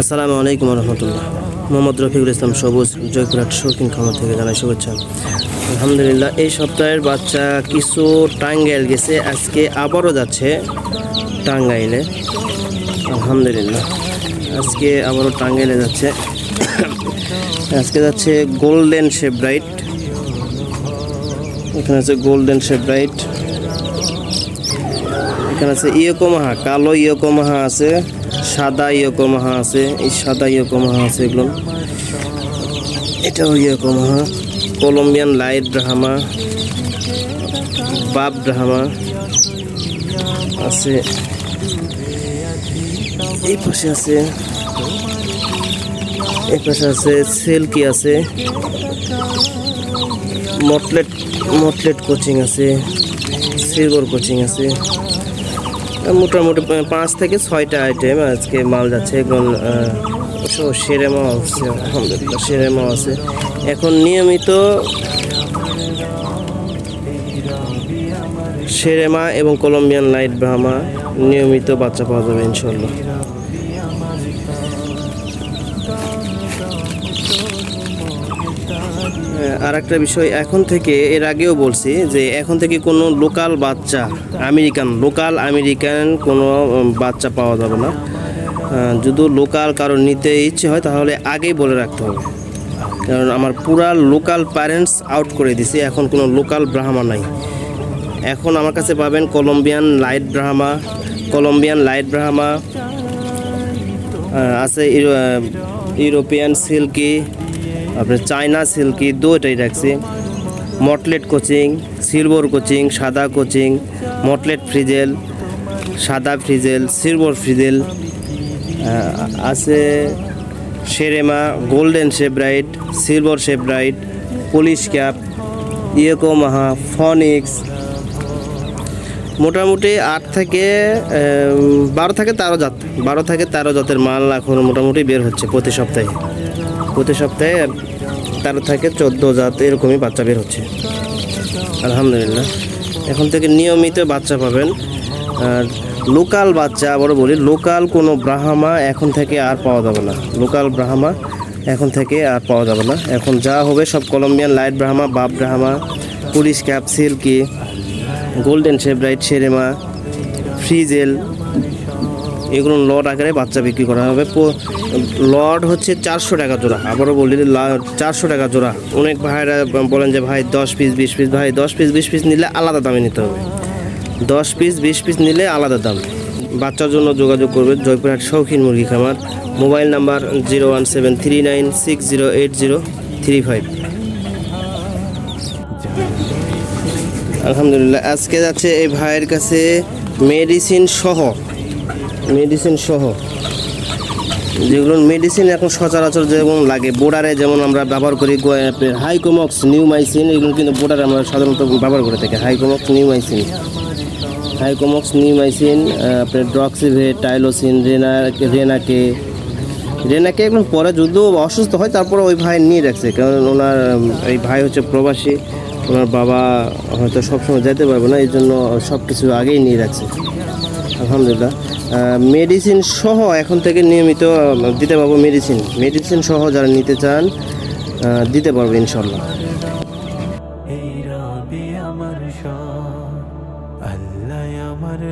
আসসালামু আলাইকুম রহমতুল্লাহ। মোহাম্মদ রফিকুল ইসলাম সবুজ, জয়পুরহাট শৌখিন খামার থেকে জানাই শুভেচ্ছা। আলহামদুলিল্লাহ, এই সপ্তাহের বাচ্চা কিছু টাঙ্গাইল গেছে, আজকে আবারও যাচ্ছে টাঙ্গাইলে। আলহামদুলিল্লাহ, আজকে আবারও টাঙ্গাইলে যাচ্ছে। আজকে যাচ্ছে গোল্ডেন শেপ ব্রাইট। এখানে আছে গোল্ডেন শেপ ব্রাইট। এখানে আছে ইয়োকোমাহা, কালো ইয়োকোমাহা আছে। সাদা ইয়োকোমাহা আছে, এই সাদা ইয়োকোমাহা আছে এগুলো। এটাও Yokohama. Columbian light Brahma, buff Brahma আছে। এই পাশে আছে, এই পাশে আছে সিল্কি আছে, মটলেট মটলেট কোচিং আছে, সিলভার কোচিং আছে। মোটামুটি পাঁচ থেকে ছয়টা আইটেম আজকে মাল যাচ্ছে। এখন সেরেমাও আছে, আলহামদুলিল্লাহ সেরেমাও আছে। এখন নিয়মিত সেরেমা এবং কলম্বিয়ান লাইট ব্রাহ্মা নিয়মিত বাচ্চা পাওয়া যাবে ইনশাল্লাহ আর একটা বিষয়, এখন থেকে, এর আগেও বলছি যে এখন থেকে কোনো লোকাল বাচ্চা আমেরিকান, লোকাল আমেরিকান কোনো বাচ্চা পাওয়া যাবে না। যদি লোকাল কারও নিতে ইচ্ছে হয়, তাহলে আগেই বলে রাখতে হবে। কারণ আমার পুরা লোকাল প্যারেন্টস আউট করে দিছি, এখন কোনো লোকাল ব্রাহ্মা নাই। এখন আমার কাছে পাবেন Columbian light Brahma Columbian light Brahma আছে ইউরো- ইউরোপিয়ান সিল্কি আপনার চায়না সিল্কি দুটাই রাখছি। মটলেট কোচিং, সিলভার কোচিং, সাদা কোচিং, মটলেট ফ্রিজেল, সাদা ফ্রিজেল, সিলভার ফ্রিজেল আছে Serama golden Sebright silver Sebright police cap Yokohama Phoenix. মোটামুটি আট থেকে বারো থেকে তেরো জাত, বারো থেকে তেরো জাতের মাল এখন মোটামুটি বের হচ্ছে প্রতি সপ্তাহে। প্রতি সপ্তাহে তেরো থেকে চোদ্দ জাত এরকমই বাচ্চা বের হচ্ছে। আলহামদুলিল্লাহ। এখন থেকে নিয়মিত বাচ্চা পাবেন। আর লোকাল বাচ্চা, আবারও বলি, লোকাল কোনো ব্রাহ্মা এখন থেকে আর পাওয়া যাবে না। লোকাল ব্রাহ্মা এখন থেকে আর পাওয়া যাবে না। এখন যা হবে সব Columbian light Brahma, buff Brahma, police cap, silkie, golden Sebright Serama frizzle এগুলো লট আকারে বাচ্চা বিক্রি করা হবে। লট হচ্ছে চারশো টাকা জোড়া। আবারও বলি চারশো টাকা জোড়া। অনেক ভাইরা বলেন যে, ভাই, দশ পিস, বিশ পিস। ভাই, দশ পিস, বিশ পিস নিলে আলাদা দামে নিতে হবে। দশ পিস, বিশ পিস নিলে আলাদা দাম। বাচ্চার জন্য যোগাযোগ করবে জয়পুরহাট শৌখিন মুরগি খামার। Mobile number zero one seven three nine six zero eight zero three five. আলহামদুলিল্লাহ, আজকে যাচ্ছে এই ভাইয়ের কাছে মেডিসিন সহ মেডিসিন সহ। যেগুলো মেডিসিন এখন সচরাচর যেমন লাগে বোর্ডারে যেমন আমরা ব্যবহার করি হাইকোমক্স নিউ মাইসিন এগুলো কিন্তু বোর্ডারে আমরা সাধারণত ব্যবহার করে থাকি। হাইকোমক্স নিউ মাইসিন হাইকোমক্স নিউ মাইসিন আপনার ড্রক্সিভে টাইলোসিন, রেনা, রেনাকে। রেনাকে এখন পরে যদিও অসুস্থ হয়, তারপরে ওই ভাই নিয়ে রাখছে। কারণ ওনার, এই ভাই হচ্ছে প্রবাসী। ওনার বাবা হয়তো সবসময় যেতে পারবে না, এই জন্য সব কিছু আগেই নিয়ে রাখছে। আলহামদুলিল্লাহ। মেডিসিন সহ এখন থেকে নিয়মিত দিতে পারব মেডিসিন মেডিসিন সহ যারা নিতে চান দিতে পারব ইনশাল্লাহ। আমার আল্লাহ আমার